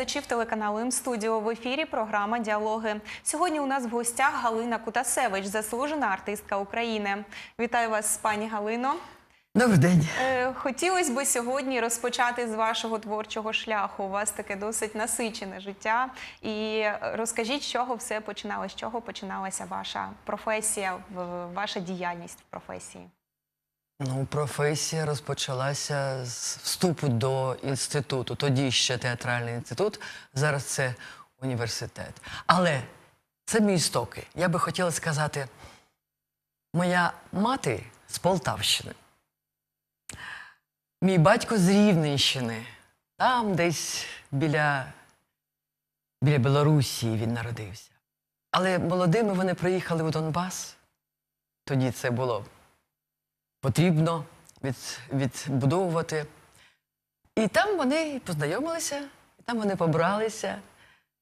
Глядачів телеканалу М-студіо. В ефірі програма Діалоги. Сьогодні у нас в гостях Галина Кутасевич, заслужена артистка України. Вітаю вас, пані Галино. Добрий день. Е, Хотілося б сьогодні розпочати з вашого творчого шляху. У вас таке досить насичене життя. І розкажіть, з чого все починалося, з чого починалася ваша професія, ваша діяльність в професії. Ну, професія розпочалася з вступу до інституту. Тоді ще театральний інститут, зараз це університет. Але це мій істоки. Я би хотіла сказати, моя мати з Полтавщини. Мій батько з Рівненщини. Там десь біля, біля Білорусі він народився. Але молодими вони приїхали у Донбас. Тоді це було потрібно від, відбудовувати. І там вони познайомилися, і там вони побралися.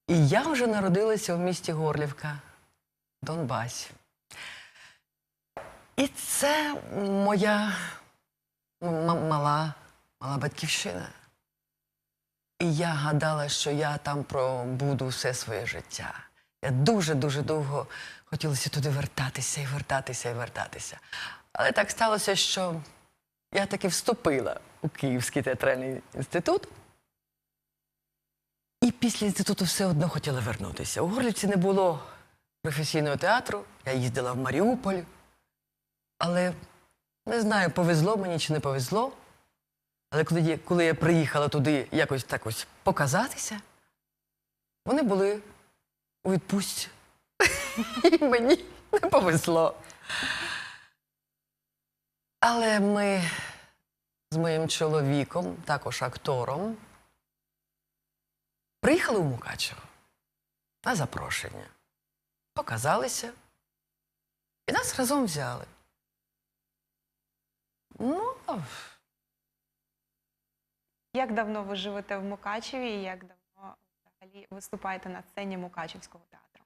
І я вже народилася в місті Горлівка, Донбасі. І це моя мала, мала батьківщина. І я гадала, що я там пробуду все своє життя. Я дуже-дуже довго хотілося туди вертатися і вертатися і вертатися. Але так сталося, що я таки вступила у Київський театральний інститут. І після інституту все одно хотіла вернутися. У Горлівці не було професійного театру, я їздила в Маріуполь. Але не знаю, повезло мені чи не повезло. Але коли коли я приїхала туди якось так ось показатися, вони були у відпустці. І мені не повезло. Але ми з моїм чоловіком, також актором, приїхали у Мукачево на запрошення. Показалися і нас разом взяли. Ну, Як давно ви живете в Мукачеві і як давно взагалі виступаєте на сцені Мукачевського театру?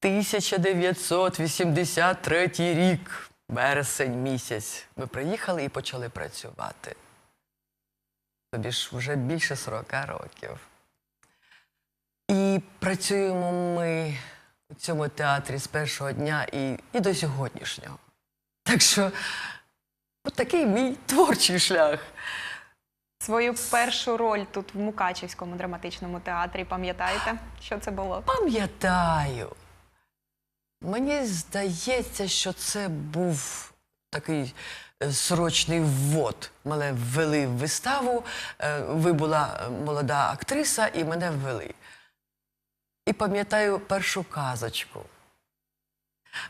1983 рік, вересень місяць. Ми приїхали і почали працювати. Тобі ж вже більше 40 років. І працюємо ми у цьому театрі з першого дня і, і до сьогоднішнього. Так що, от такий мій творчий шлях. Свою першу роль тут в Мукачевському драматичному театрі, пам'ятаєте, що це було? Пам'ятаю. Мені здається, що це був такий е, срочний ввод. Мене ввели в виставу, е, ви була е, молода актриса, і мене ввели. І пам'ятаю першу казочку.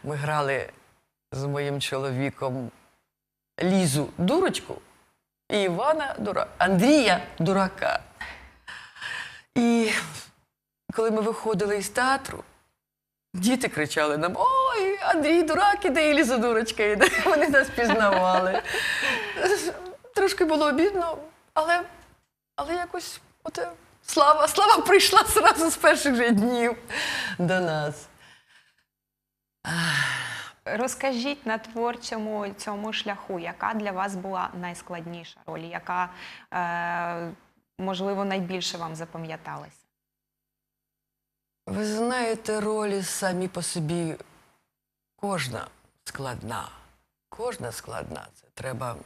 Ми грали з моїм чоловіком Лізу дурочку і Івана дура... Андрія дурака. І коли ми виходили із театру, діти кричали нам: Ой, Андрій дурак іде, і Ліза дурочка іде. Вони нас пізнавали. Трошки було обідно, але, але якось от, е, слава, слава прийшла зразу з перших же днів до нас. Розкажіть на творчому цьому шляху, яка для вас була найскладніша роль, яка, е, можливо, найбільше вам запам'яталася? Ви знаєте, ролі самі по собі кожна складна. Кожна складна. Це треба,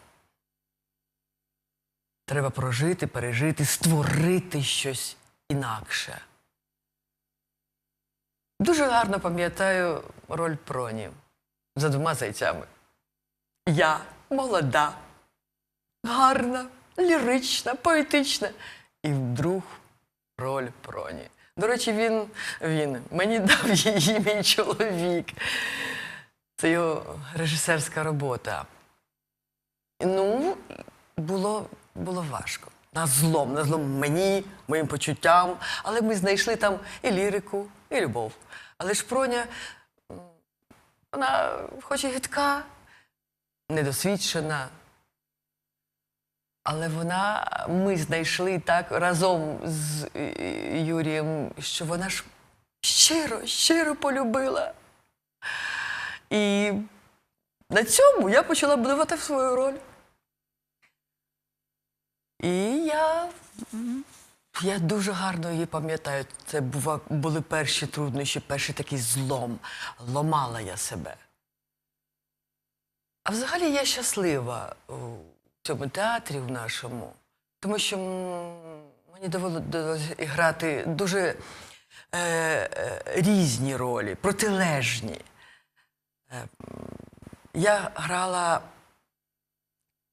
треба прожити, пережити, створити щось інакше. Дуже гарно пам'ятаю роль Проні за двома зайцями. Я молода, гарна, лірична, поетична. І вдруг роль Проні. До речі, він, він мені дав її мій чоловік. Це його режисерська робота. Ну, було, було важко. На злом, на злом мені, моїм почуттям. Але ми знайшли там і лірику, і любов. Але ж Проня, вона хоч і гидка, недосвідчена. Але вона, ми знайшли так разом з е, Юрієм, що вона ж щиро, щиро полюбила. І на цьому я почала будувати свою роль. І я Я дуже гарно її пам'ятаю. Це були перші труднощі, перший такий злом. Ломала я себе. А взагалі я щаслива у цьому театрі в нашому, тому що мені довелося грати дуже е, е, різні ролі, протилежні. Е, я грала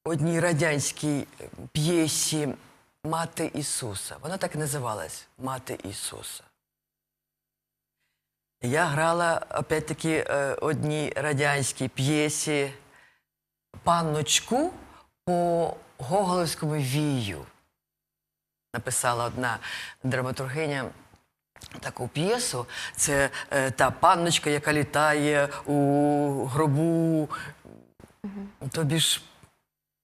в одній радянській п'єсі Мати Ісуса. Вона так і називалась Мати Ісуса. Я грала опять-таки е, одній радянській п'єсі панночку по Гоголевському вію. Написала одна драматургиня таку п'єсу. Це е, та панночка, яка літає у гробу. Тобі ж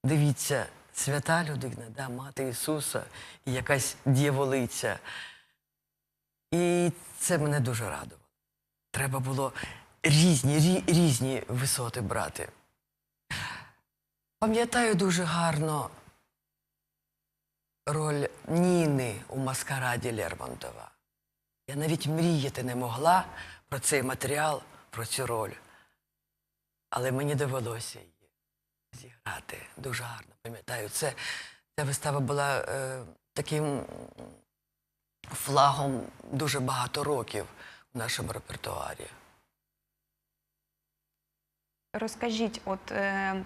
дивіться, свята людина, да, мати Ісуса і якась дьяволиця. І це мене дуже радувало. Треба було різні, різні висоти брати. Пам'ятаю дуже гарно роль Ніни у маскараді Лермонтова. Я навіть мріяти не могла про цей матеріал, про цю роль. Але мені довелося її зіграти дуже гарно. Пам'ятаю, ця вистава була е, таким флагом дуже багато років в нашому репертуарі. Розкажіть, от е,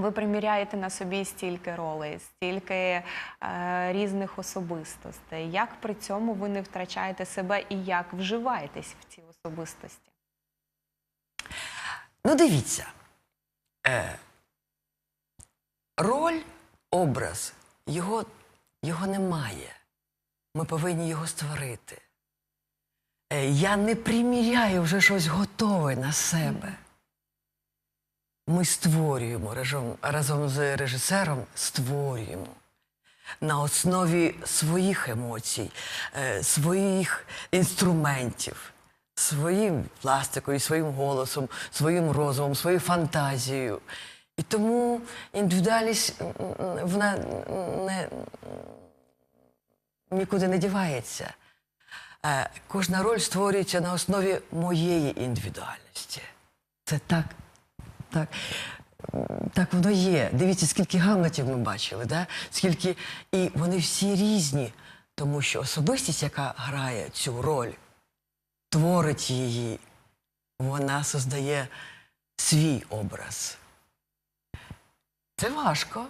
ви приміряєте на собі стільки ролей, стільки е, різних особистостей. Як при цьому ви не втрачаєте себе і як вживаєтесь в ці особистості? Ну, дивіться. Е, роль, образ, його, його немає. Ми повинні його створити. Е, я не приміряю вже щось готове на себе. Ми створюємо разом, разом з режисером, створюємо на основі своїх емоцій, е, своїх інструментів, своїм пластикою, своїм голосом, своїм розумом, своєю фантазією. І тому індивідуальність вона не, нікуди не дівається. Е, Кожна роль створюється на основі моєї індивідуальності. Це так, так, так воно є. Дивіться, скільки гамлетів ми бачили, да? скільки. І вони всі різні, тому що особистість, яка грає цю роль, творить її, вона создає свій образ. Це важко,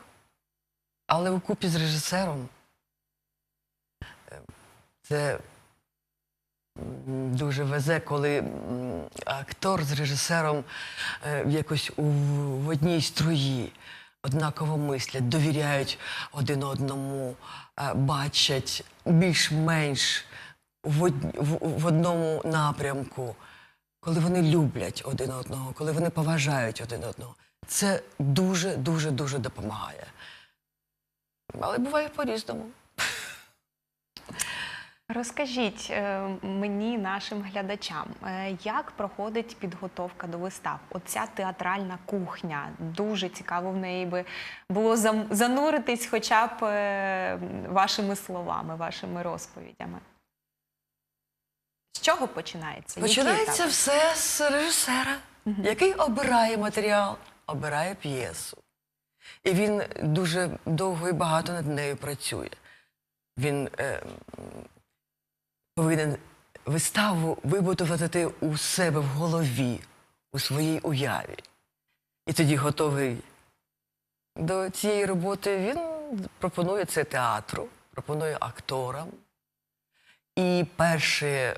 але вкупі з режисером е, це дуже везе, коли актор з режисером е, якось у, в одній струї однаково мислять, довіряють один одному, е, бачать більш-менш в, в, одному напрямку, коли вони люблять один одного, коли вони поважають один одного. Це дуже, дуже, дуже допомагає. Але буває по-різному. Розкажіть е, мені, нашим глядачам, е, як проходить підготовка до вистав? Оця театральна кухня. Дуже цікаво в неї би було зануритись хоча б е, вашими словами, вашими розповідями. З чого починається? Починається все з режисера, який обирає матеріал, обирає п'єсу. І він дуже довго і багато над нею працює. Він е, повинен виставу вибудувати у себе в голові, у своїй уяві. І тоді готовий до цієї роботи він пропонує це театру, пропонує акторам. І перше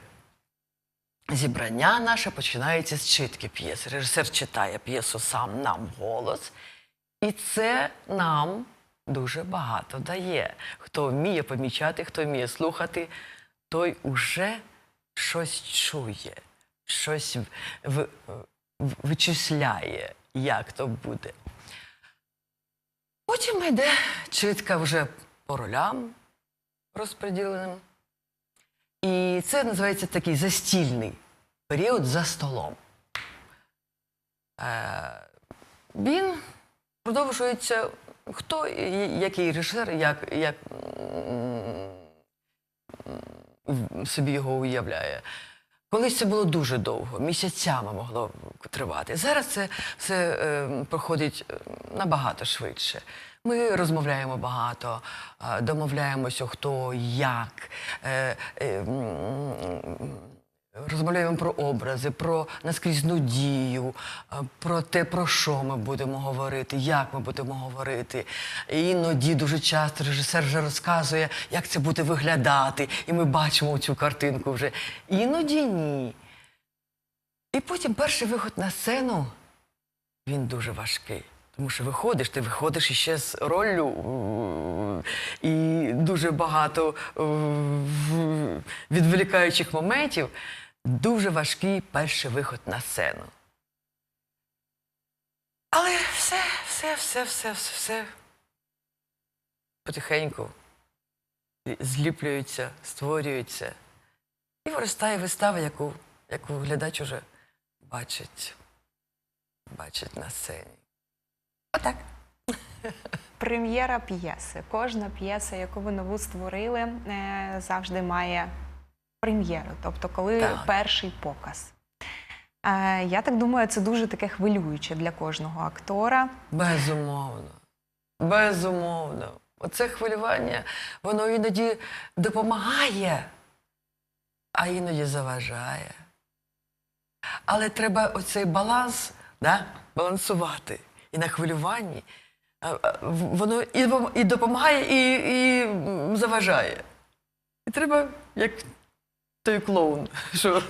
зібрання наше починається з читки п'єси. Режисер читає п'єсу сам нам голос, і це нам дуже багато дає. Хто вміє помічати, хто вміє слухати, той уже щось чує, щось в, в, вичисляє, як то буде. Потім йде читка вже по ролям розподіленим. І це називається такий застільний період за столом. Е, він продовжується хто, який режисер, як, як, собі його уявляє. Колись це було дуже довго, місяцями могло тривати. Зараз це все е, проходить е, набагато швидше. Ми розмовляємо багато, е, домовляємося, хто як. Е, е, Розмовляємо про образи, про наскрізну дію, е, про те, про що ми будемо говорити, як ми будемо говорити. І Іноді дуже часто режисер вже розказує, як це буде виглядати, і ми бачимо цю картинку вже. Іноді ні. І потім перший виход на сцену він дуже важкий. Тому що виходиш, ти виходиш іще з роллю, і дуже багато е, відволікаючих моментів. Дуже важкий перший виход на сцену. Але все, все, все, все, все, все потихеньку зліплюється, створюється. І виростає вистава, яку, яку глядач уже бачить, бачить на сцені. Отак. Прем'єра п'єси. Кожна п'єса, яку ви нову створили, е, завжди має прем'єру, тобто коли Так. перший показ. Е, Я так думаю, це дуже таке хвилююче для кожного актора. Безумовно. Безумовно. Оце хвилювання, воно іноді допомагає, а іноді заважає. Але треба оцей баланс да, балансувати. І на хвилюванні а, в- воно і, допомагає, і, і заважає. І треба, як той клоун, що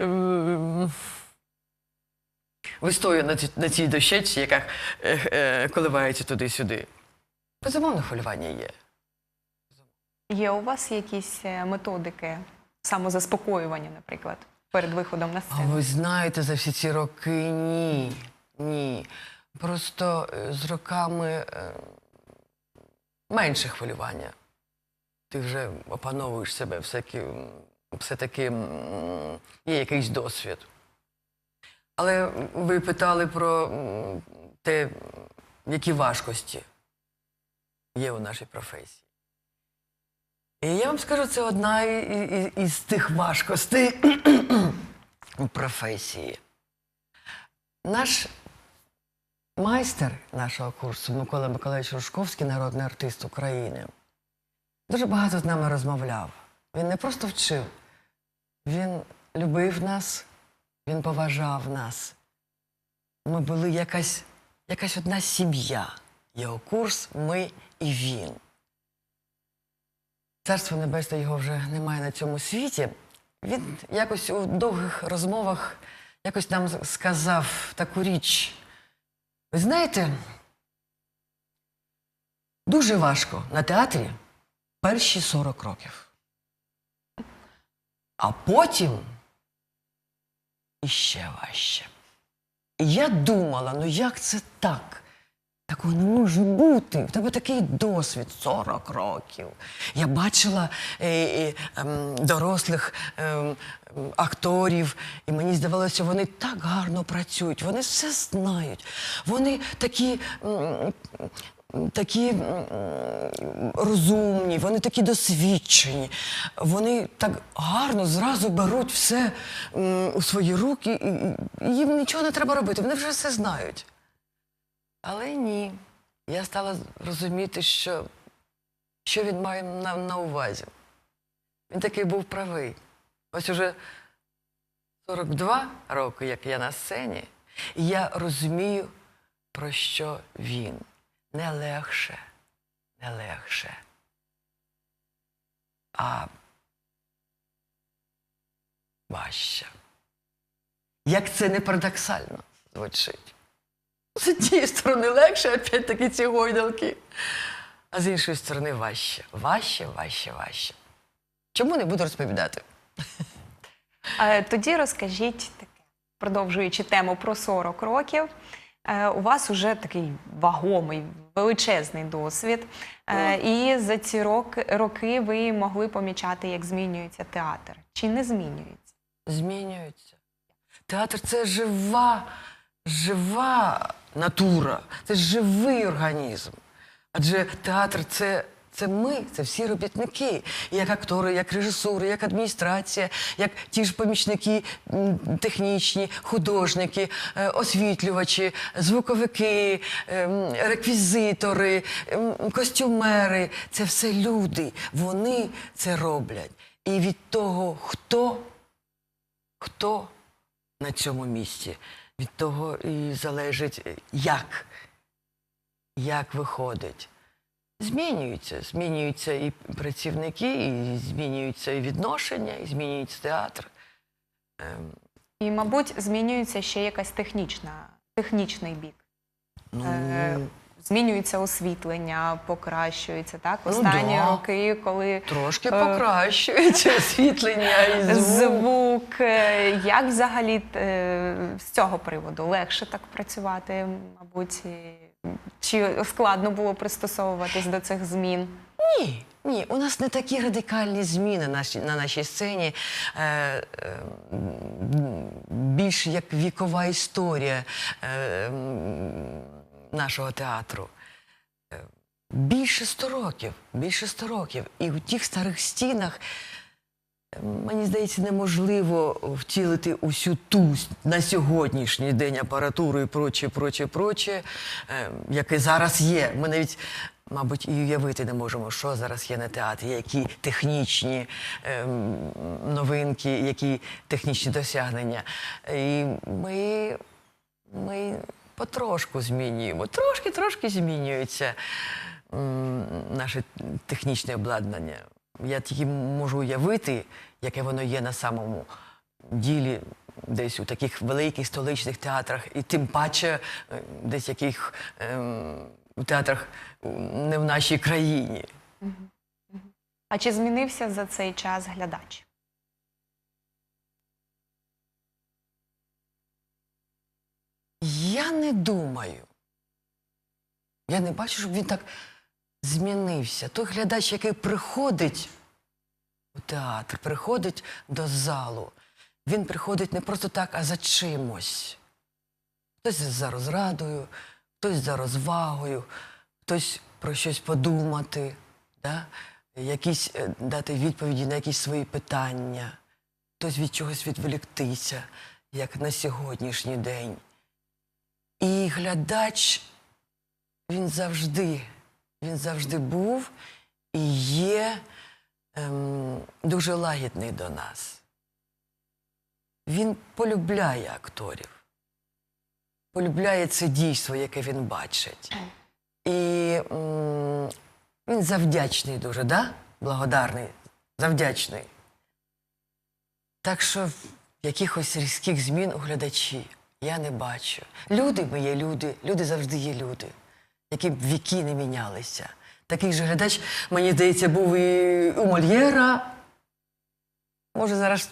м, вистоює на, на цій дощечці, яка е, е, коливається туди-сюди. Безумовно, хвилювання є. Є у вас якісь е, методики самозаспокоювання, наприклад, перед виходом на А сцену? ви знаєте, за всі ці роки ні. Ні. Просто з роками е, менше хвилювання. Ти вже опановуєш себе, м, все-таки є якийсь досвід. Але ви питали про те, які важкості є у нашій професії. І я вам скажу, це одна із тих важкостей у професії. Наш майстер нашого курсу Микола Миколаївич Рушковський, народний артист України, дуже багато з нами розмовляв. Він не просто вчив, він любив нас, він поважав нас. Ми були якась, якась одна сім'я. Його курс, ми і він. Царство Небесне його вже немає на цьому світі. Він якось у довгих розмовах якось нам сказав таку річ. Ви знаєте, дуже важко на театрі перші 40 років. А потім іще важче. Я думала, ну як це так? Такого не може бути. В тебе такий досвід 40 років. Я бачила е, е, дорослих ем, акторів, і мені здавалося, вони так гарно працюють, вони все знають. Вони такі. Такі розумні, вони такі досвідчені, вони так гарно зразу беруть все у свої руки, і їм нічого не треба робити, вони вже все знають. Але ні. Я стала розуміти, що, що він має на, на увазі. Він такий був правий. Ось уже 42 роки, як я на сцені, і я розумію, про що він. Не легше, не легше. А важче. Як це не парадоксально звучить. З однієї сторони легше, опять-таки ці гойдалки. А з іншої сторони важче. Важче, важче, важче. Чому не буду розповідати? Е, Тоді розкажіть таке, продовжуючи тему про 40 років. Е, У вас вже такий вагомий, величезний досвід. Е, І за ці роки, роки ви могли помічати, як змінюється театр. Чи не змінюється? Змінюється. Театр це жива, жива натура, це живий організм. Адже театр це Це ми, це всі робітники, як актори, як режисури, як адміністрація, як ті ж помічники технічні, художники, е, освітлювачі, звуковики, е, реквізитори, костюмери. Це все люди. Вони це роблять. І від того, хто, хто на цьому місці, від того і залежить, як, як виходить. Змінюються, змінюються і працівники, і змінюються і відношення, і змінюється театр. Ем, І, мабуть, змінюється ще якась технічна, технічний бік. Ну, Е, Змінюється освітлення, покращується так. Ну, Останні да. роки, коли трошки е, покращується освітлення і звук. звук, е, як взагалі з цього приводу легше так працювати, мабуть, чи складно було пристосовуватись до цих змін? Ні, ні, у нас не такі радикальні зміни на нашій, сцені. Е, більш як вікова історія е, нашого театру. Е, Більше 100 років, більше 100 років. І у тих старих стінах, мені здається, неможливо втілити усю ту на сьогоднішній день апаратуру і проче, проче, проче, е, яке зараз є. Ми навіть, мабуть, і уявити не можемо, що зараз є на театрі, які технічні е, новинки, які технічні досягнення. І ми, ми потрошку змінюємо, трошки-трошки змінюється наше технічне обладнання. Я тільки можу уявити, яке воно є на самому ділі, десь у таких великих столичних театрах, і тим паче е, десь яких ем, театрах не в нашій країні. А чи змінився за цей час глядач? Я не думаю. Я не бачу, щоб він так змінився. Той глядач, який приходить у театр, приходить до залу, він приходить не просто так, а за чимось. Хтось за розрадою, хтось за розвагою, хтось про щось подумати, да? якісь е, дати відповіді на якісь свої питання, хтось від чогось відволіктися, як на сьогоднішній день. І глядач, він завжди, він завжди був і є ем, дуже лагідний до нас. Він полюбляє акторів, полюбляє це дійство, яке він бачить. І м, він завдячний дуже, да? благодарний, завдячний. Так що якихось різких змін у глядачі я не бачу. Люди ми є люди, люди завжди є люди, які б віки не мінялися. Такий же глядач, мені здається, був і у Мольєра. Може, зараз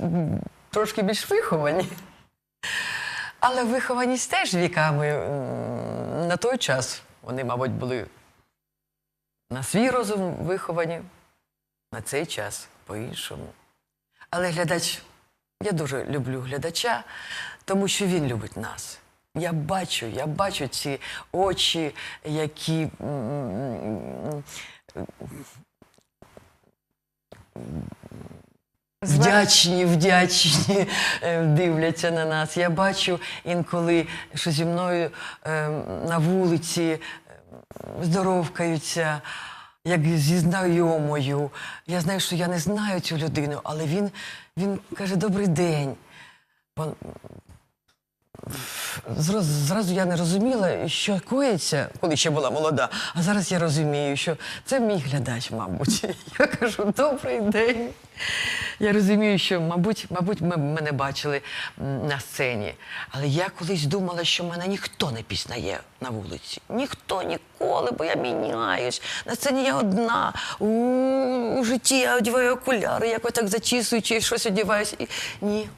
трошки більш виховані. Але вихованість теж віками на той час. Вони, мабуть, були на свій розум виховані, на цей час по-іншому. Але глядач, я дуже люблю глядача, тому що він любить нас. Я бачу, я бачу ці очі, які вдячні, вдячні е, дивляться на нас. Я бачу інколи, що зі мною е, на вулиці е, здоровкаються, як зі знайомою. Я знаю, що я не знаю цю людину, але він, він каже добрий день. Зразу, зразу я не розуміла, що коїться, коли ще була молода. А зараз я розумію, що це мій глядач, мабуть. Я кажу, добрий день. Я розумію, що, мабуть, мабуть, ми мене бачили на сцені. Але я колись думала, що мене ніхто не пізнає на вулиці. Ніхто ніколи, бо я міняюсь. На сцені я одна. У, у житті я одягаю окуляри, якось так зачісуючи, і щось одягаюсь. І... Ні,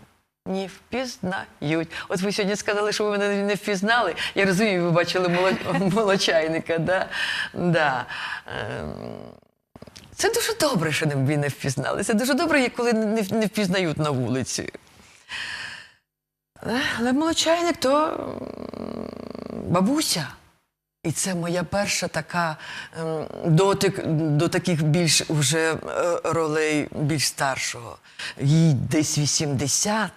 ні, впізнають. От ви сьогодні сказали, що ви мене не впізнали. Я розумію, ви бачили моло- молочайника. Да? Да. Ем, Це дуже добре, що ви не впізнали. Це дуже добре, коли не, не впізнають на вулиці. Е, Але молочайник то бабуся. І це моя перша така ем, дотик до таких більш вже е, ролей більш старшого. Їй десь 80,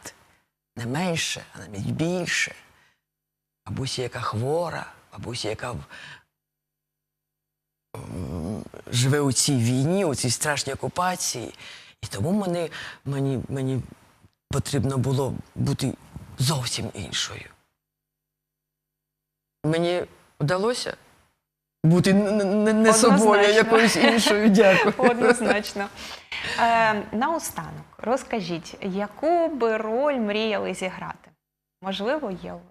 не менше, а навіть більше. Бабуся, яка хвора, бабуся, яка живе у цій війні, у цій страшній окупації. І тому мені, мені, мені потрібно було бути зовсім іншою. Мені вдалося бути не, не собою, а якоюсь іншою. Дякую. Однозначно. Е, наостанок, розкажіть, яку би роль мріяли зіграти? Можливо, є у вас?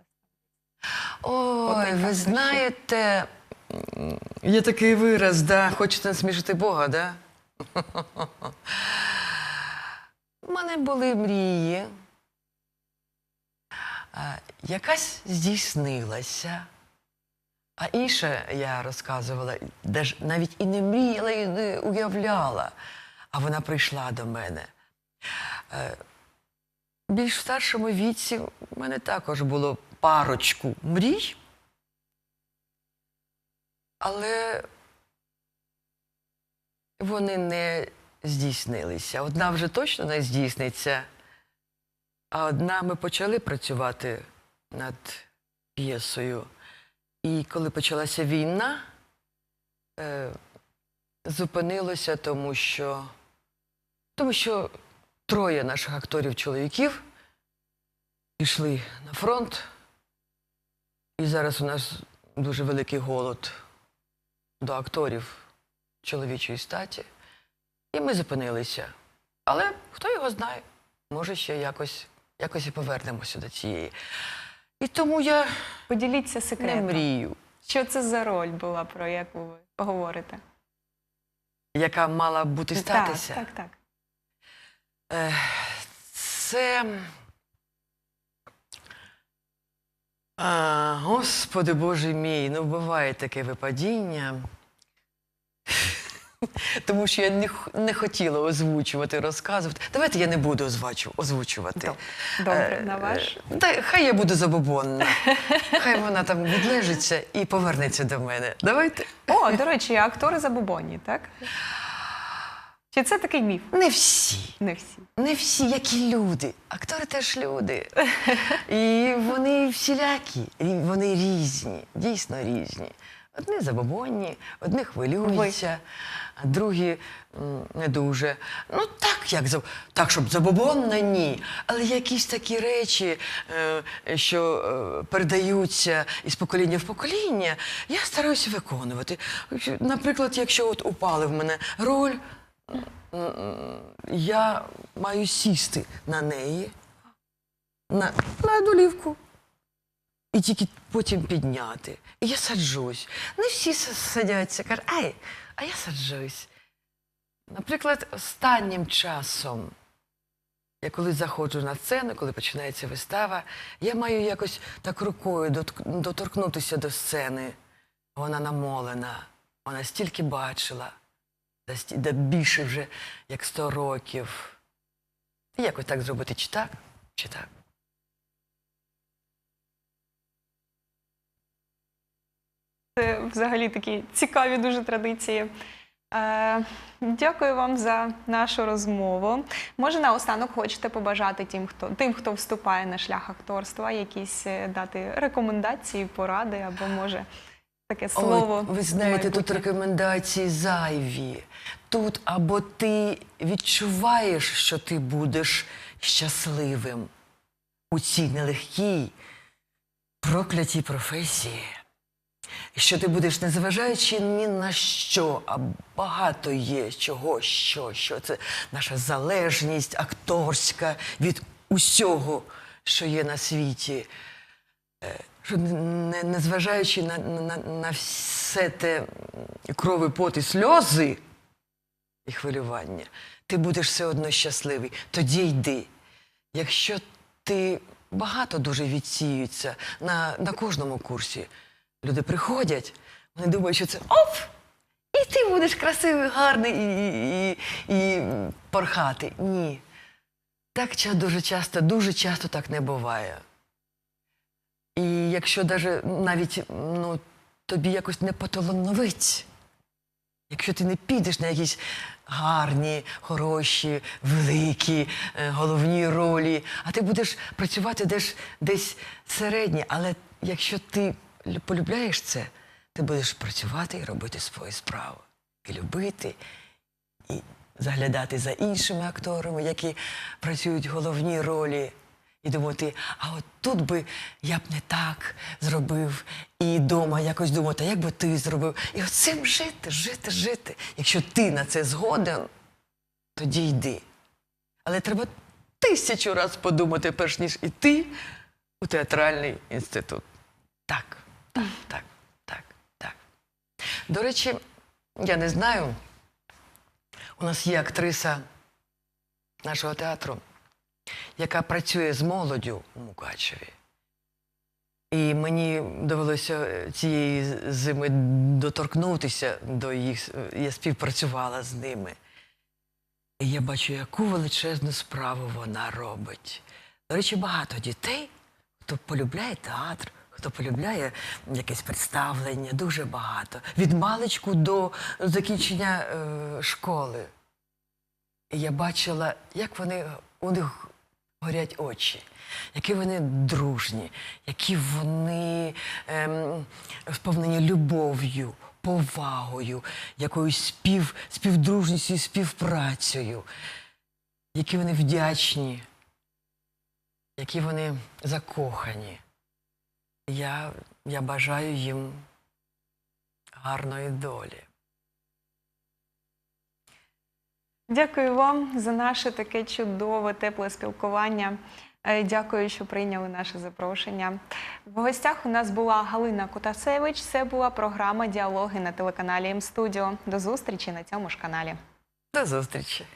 Ой, ви знаєте, є такий вираз, да, хочете насмішити Бога, да? У мене були мрії. Якась здійснилася. А інша я розказувала, де ж навіть і не мріяла, і не уявляла. А вона прийшла до мене. Е, більш в старшому віці в мене також було парочку мрій. Але вони не здійснилися. Одна вже точно не здійсниться, а одна ми почали працювати над п'єсою. І коли почалася війна, е, зупинилося, тому що, тому що троє наших акторів-чоловіків пішли на фронт, і зараз у нас дуже великий голод до акторів чоловічої статі. І ми зупинилися. Але хто його знає, може ще якось, якось і повернемося до цієї. І тому я Поділіться не секретом. мрію, Що це за роль була, про яку ви говорите? яка мала бути статися. Так, так, так. Е, Це. А, Господи Боже мій, ну буває таке випадіння. Тому що я не, не хотіла озвучувати, розказувати. Давайте я не буду озвучувати. Добре, Е, на ваш. е, Та хай я буду забобонна. Хай вона там відлежиться і повернеться до мене. Давайте. О, до речі, актори забобонні, так? Чи це такий міф? Не всі. Не всі. Не всі, як і люди. Актори теж люди. І вони всілякі, і вони різні, дійсно різні. Одні забобонні, одні хвилюються, а другі м, не дуже. Ну так, як заб- так, щоб забобонна, ні. Але якісь такі речі, е, що е, передаються із покоління в покоління, я стараюся виконувати. Наприклад, якщо от упали в мене роль, я маю сісти на неї, на, на долівку. І тільки потім підняти. І я саджусь. Не всі садяться, кажуть, ай, а я саджусь. Наприклад, останнім часом, я коли заходжу на сцену, коли починається вистава, я маю якось так рукою доторкнутися до сцени. Вона намолена, вона стільки бачила, да більше вже як 100 років. І якось так зробити чи так, чи так. Це взагалі такі цікаві дуже традиції. Е, дякую вам за нашу розмову. Може, наостанок хочете побажати тим, хто тим, хто вступає на шлях акторства, якісь е, дати рекомендації, поради або може таке слово. Ой, ви знаєте, тут рекомендації зайві. Тут або ти відчуваєш, що ти будеш щасливим у цій нелегкій, проклятій професії. Що ти будеш, незважаючи ні на що, а багато є чого, що, що це наша залежність акторська від усього, що є на світі що не, незважаючи на, на, на все те крови, пот і сльози і хвилювання, ти будеш все одно щасливий. Тоді йди. Якщо ти багато дуже відсіються на, на кожному курсі, люди приходять, вони думають, що це оп! І ти будеш красивий, гарний і, і, і, і порхати. Ні. Так дуже часто, дуже часто так не буває. І якщо даже навіть ну, тобі якось не поталановить. Якщо ти не підеш на якісь гарні, хороші, великі е, головні ролі, а ти будеш працювати десь, десь середнє, але якщо ти полюбляєш це, ти будеш працювати і робити свою справу. І любити, і заглядати за іншими акторами, які працюють головні ролі, і думати, а от тут би я б не так зробив, і вдома якось думати, а як би ти зробив. І оцим жити, жити, жити. Якщо ти на це згоден, тоді йди. Але треба тисячу раз подумати, перш ніж іти у театральний інститут. Так, так, так, так, так. До речі, я не знаю, у нас є актриса нашого театру, яка працює з молоддю у Мукачеві. І мені довелося е, цієї зими доторкнутися до їх. е, Я співпрацювала з ними. І я бачу, яку величезну справу вона робить. До речі, багато дітей, хто полюбляє театр, хто полюбляє якесь представлення, дуже багато. Від маличку до закінчення е, школи. І я бачила, як вони у них горять очі, які вони дружні, які вони ем, сповнені любов'ю, повагою, якоюсь спів, співдружністю, співпрацею, які вони вдячні, які вони закохані. Я, я бажаю їм гарної долі. Дякую вам за наше таке чудове, тепле спілкування. Е, Дякую, що прийняли наше запрошення. В гостях у нас була Галина Кутасевич. Це була програма Діалоги на телеканалі М-студіо. До зустрічі на цьому ж каналі. До зустрічі!